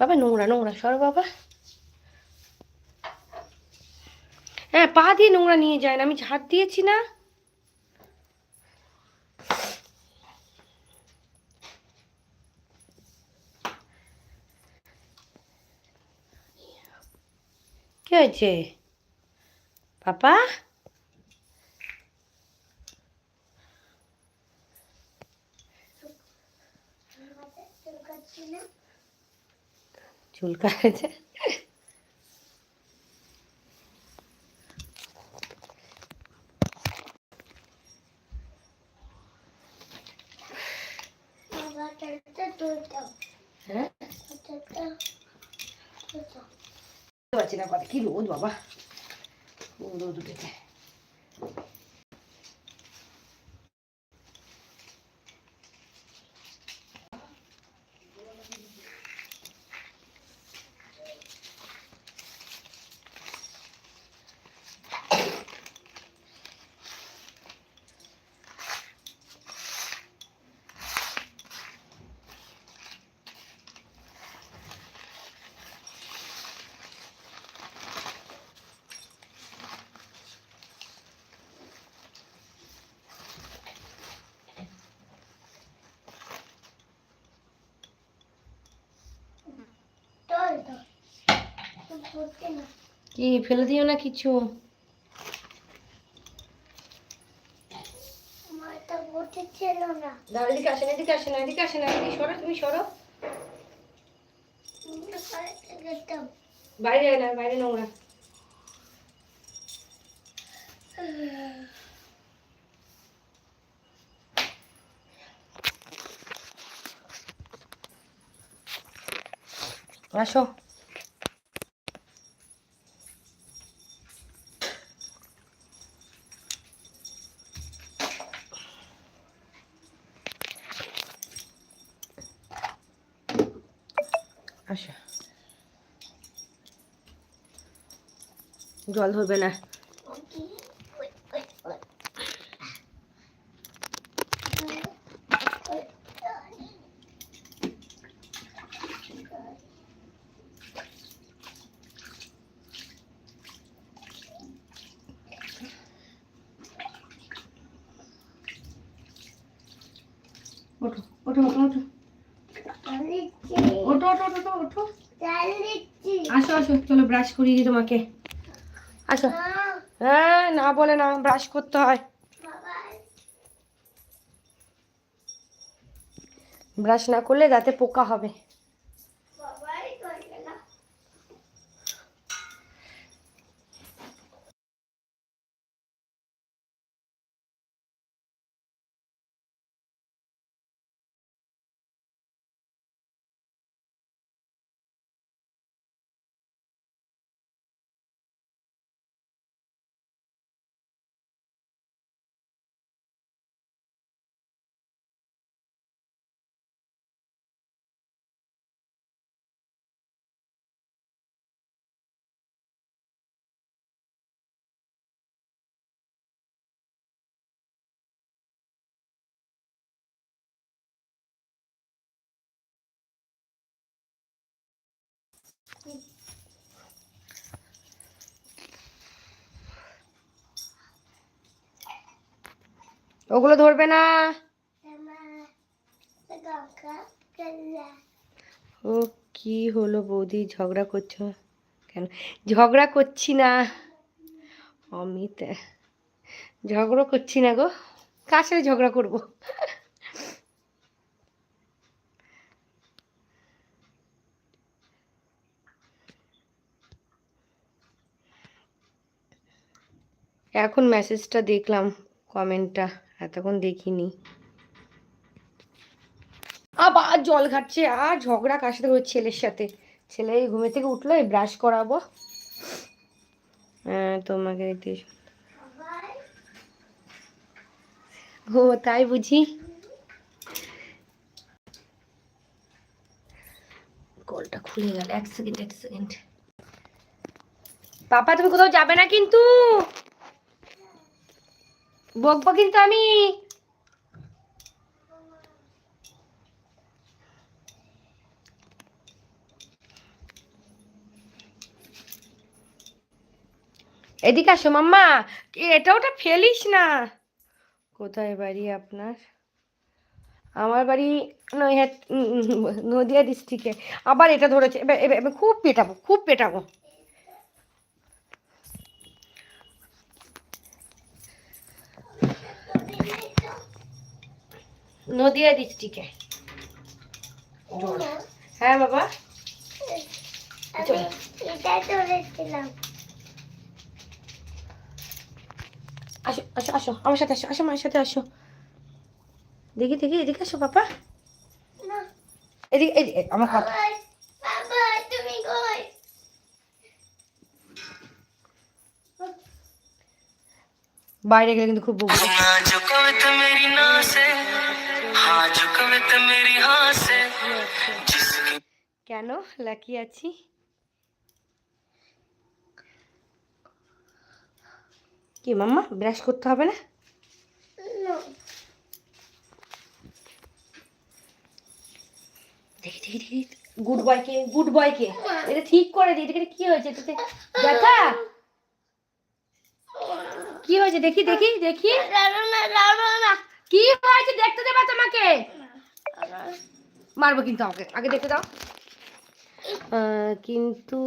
বাবা, নোংরা নোংরা, সরো বাবা। হ্যাঁ পা দিয়ে নোংরা নিয়ে যায় না, আমি ঝাড় দিয়েছি না। কি হয়েছে? পাপা? কাটেছে হ্যাঁ? পারছি কি রোদ বাবা। রোদ উঠেছে কি ফেলে দিও না কিছু? এদিকে এদিকে এদিকে আসেন এদিকে সরো তুমি সরো। বাইরে আয় না বাইরে নোংরা। আসো। জল ধরবে না। ওঠো ওঠো ওঠো ওঠো। ওঠো ওঠো ওঠো ওঠো। আসো আসো চলো ব্রাশ করিয়ে দিই তোমাকে। আসো। হ্যাঁ না বলে না ব্রাশ করতে হয়। ব্রাশ না করলে দাঁতে পোকা হবে। ওগুলো ধরবে না। ও কি হলো বৌদি? ঝগড়া করছ কেন? ঝগড়া করছি না। অমিত, ঝগড়া করছি না গো। সাথে ঝগড়া করব? এখন মেসেজটা দেখলাম কমেন্টটা এতক্ষণ দেখিনি। আবার জল ঘাটছে আর ঝগড়া কার সাথে ছেলের সাথে? ছেলে ঘুমে থেকে উঠল এই ব্রাশ করাবো। হ্যাঁ তোমাকে ও তাই বুঝি? কলটা খুলে গেল এক সেকেন্ড এক সেকেন্ড। পাপা তুমি কোথাও যাবে না কিন্তু? বকবো কিন্তু আমি এদিকে আসো, মাম্মা। এটা ওটা ফেলিস না। কোথায় বাড়ি আপনার? আমার বাড়ি নৈহাট নদিয়া ডিস্ট্রিক্টে আবার এটা ধরেছে। এবার এবার খুব পেটাবো খুব পেটাবো। নদিয়া ডিস্ট্রিক্টে। হ্যাঁ বাবা? আসো আসো আসো আমার সাথে আসো আসো আমার সাথে আসো। দেখি দেখি এদিকে আসো বাবা এদিকে এদিকে আমার বাবা বাবা তুমি কই বাইরে গেলে কিন্তু খুব কেন লাকি আছি? কি মাম্মা ব্রাশ করতে হবে না? দেখি দেখি গুড বয় কে গুড বয় কে। এটা ঠিক করে দিই এটা কি হয়েছে? এটাতে ব্যথা? কি হয়েছে? দেখি দেখি দেখি। কি হয়েছে? দেখতে দেবা তোমাকে। মারবো কিন্তু আমাকে। আগে দেখতে দাও। কিন্তু